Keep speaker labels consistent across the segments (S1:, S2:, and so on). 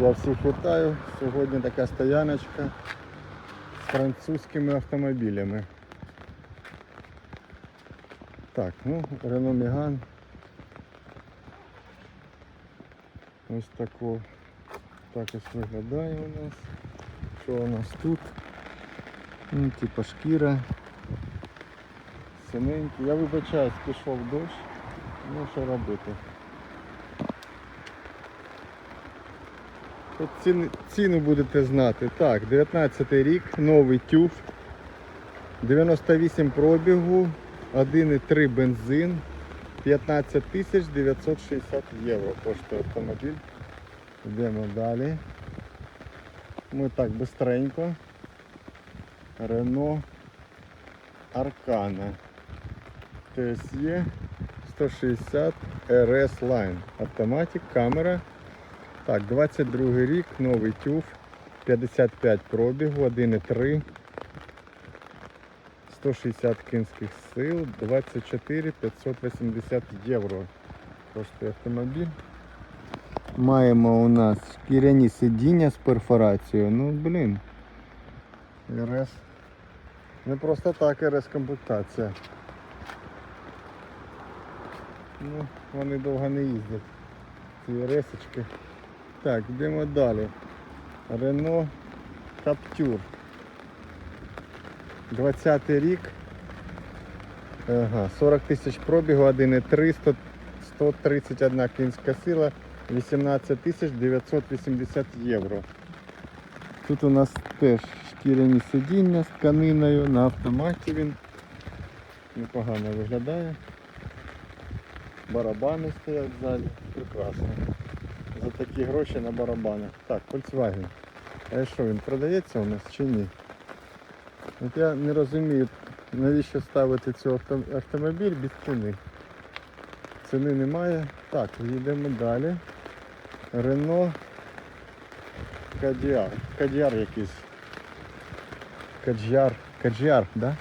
S1: Я всіх вітаю. Сьогодні така стояночка з французькими автомобілями. Так, ну, Renault Megane. Ось тако. Так ось виглядає у нас. Що у нас тут? Ну, типа шкіра. Синенький. Я вибачаюсь, пішов дощ. Ну що робити? От ціни, ціну будете знати. Так, 19 рік, новий тюф, 98 пробігу, 1,3 бензин, 15 тисяч 960 євро коштує автомобіль. Йдемо далі. Ми так бистренько. Рено Аркана. TSE 160 RS Line. Автоматик, камера. Так, 22 рік, новий тюф, 55 пробігу, 1,3, 160 кінських сил, 24 580 євро. Коштує автомобіль. Маємо у нас шкіряні сидіння з перфорацією. Ну, блін. РС. Не просто так РС комплектація. Ну, вони довго не їздять. Ці РСочки. Так, йдемо далі. Рено Каптюр. 20 рік. Ага, 40 тисяч пробігу, 1,3, 100 131 кінська сила, 18 тисяч 980 євро. Тут у нас теж шкіряні сидіння з тканиною, на автоматі він непогано виглядає. Барабани стоять ззаді, прекрасно за такі гроші на барабанах. Так, Volkswagen. А що він продається у нас чи ні? От я не розумію, навіщо ставити авто- автомобіль без ціни. Ціни немає. Так, їдемо далі. Renault Кадіар. Кадіар якийсь. Каджар. Каджар, да?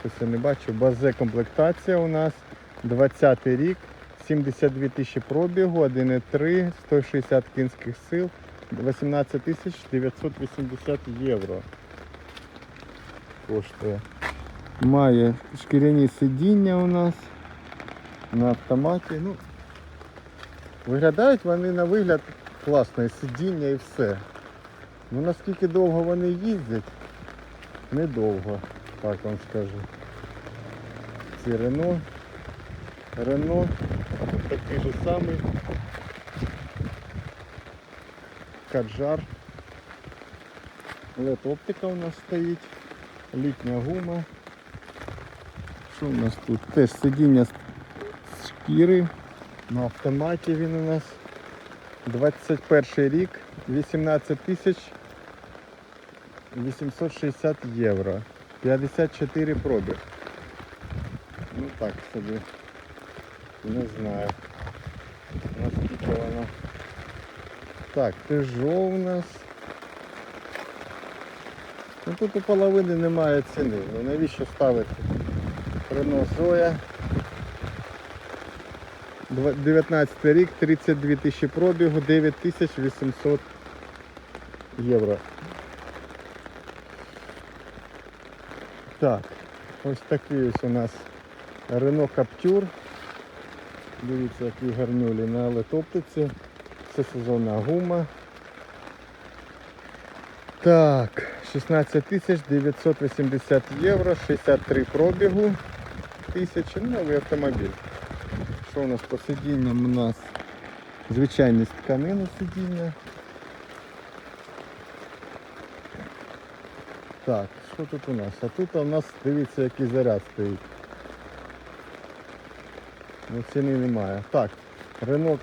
S1: Щось я не бачу. Базе комплектація у нас. 20 й рік. 72 тисячі пробігу, 1,3, 160 кінських сил, 18 тисяч 980 євро. Коштує. Має шкіряні сидіння у нас на автоматі. Ну, виглядають вони на вигляд класно, і сидіння і все. Ну наскільки довго вони їздять, недовго, так вам скажу. Ці Рено. Рено такий же самий. Каджар. LED оптика у нас стоїть. Літня гума. Що у нас тут? Теж сидіння з шкіри. На автоматі він у нас. 21 рік, 18 тисяч 860 євро. 54 пробіг. Ну так собі. Не знаю. Наскільки воно. Так, Peugeot у нас. Ну тут у половини немає ціни. Ну навіщо ставити? Zoe. Два- 19 рік, 32 тисячі пробігу, 9 тисяч 800 євро. Так, ось такий ось у нас Renault Captur. Дивіться, які гарнюлі на летоптиці. Це сезонна гума. Так, 16 тисяч 980 євро, 63 пробігу. Тисячі, ну, новий автомобіль. Що у нас по сидінням? У нас звичайні з тканини сидіння. Так, що тут у нас? А тут у нас, дивіться, який заряд стоїть. Ну, ціни немає. Так, Renault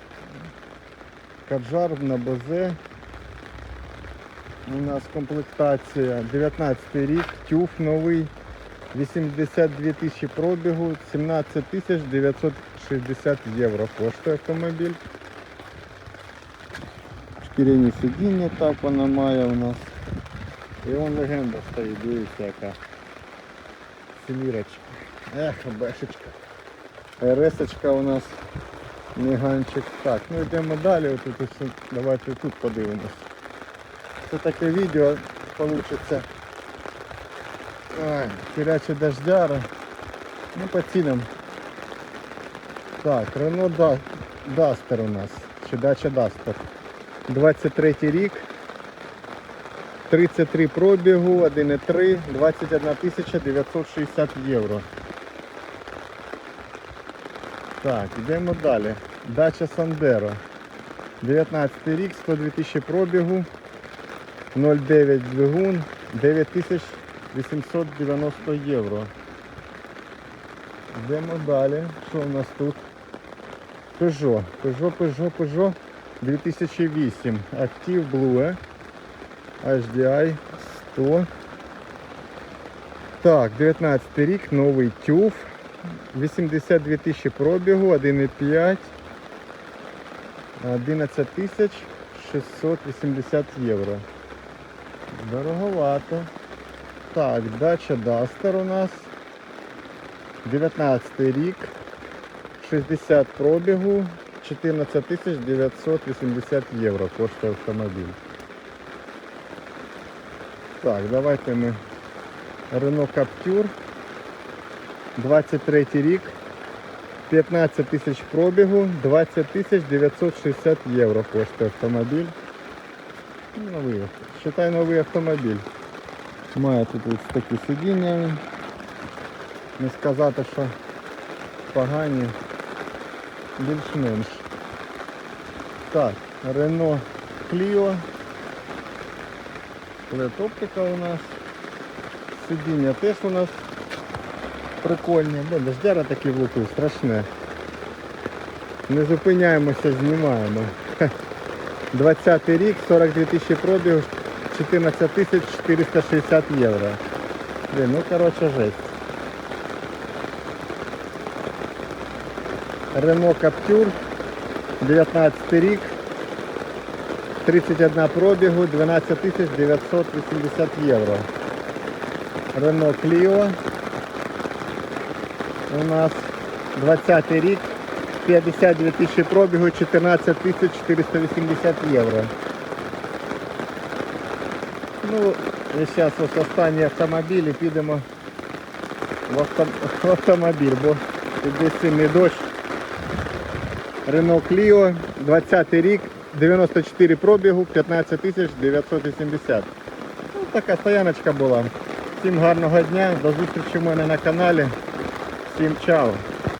S1: Каджар на БЗ. У нас комплектація 19 рік, тюф новий, 82 тисячі пробігу, 17 тисяч 960 євро коштує автомобіль. Шкіряні сидіння так вона має у нас. І вон легенда стоїть, дивіться яка. Семірочка. Ех, бешечка. РСочка у нас Міганчик. Так, ну йдемо далі. Ось, давайте тут подивимось. Це таке відео вийде. Киряча дождяра. Ну по цінам. Так, Renault Да- Duster у нас. Чи дача Duster. 23 рік. 33 пробігу, 1,3, 21 тисяча 960 євро. Так, йдемо далі. Дача Сандеро. 19 рік, 102 тисячі пробігу, 0,9 двигун, 9890 євро. Йдемо далі. Що у нас тут? Peugeot. Peugeot, Peugeot, Peugeot 2008. Active Blue. HDI 100. Так, 19 рік, новий TÜV. 82 тисячі пробігу, 1,5. 11 тисяч 680 євро. Дороговато. Так, дача Duster у нас. 19 рік. 60 пробігу. 14 тисяч 980 євро коштує автомобіль. Так, давайте ми Renault Captur. 23 рік. 15 тисяч пробігу, 20 тисяч 960 євро коштує автомобіль. Новий, считай новий автомобіль. Має тут ось такі сидіння. Не сказати, що погані, більш-менш. Так, Renault Clio. LED оптика у нас. Сидіння теж у нас прикольні. Бо дождяра такі влупив, страшне. Не зупиняємося, знімаємо. 20 рік, 42 тисячі пробіг, 14 тисяч 460 євро. Блін, ну коротше жесть. Renault Captur, 19 рік, 31 пробігу, 12 тисяч 980 євро. Renault Clio у нас 20 рік, 52 тисячі пробігу, 14 тисяч 480 євро. Ну, і зараз ось останні автомобілі підемо в, авто... в автомобіль, бо іде сильний дощ. Renault Clio, 20 рік, 94 пробігу, 15 тисяч 980. Ну, така стояночка була. Всім гарного дня, до зустрічі в мене на каналі. Всім чао!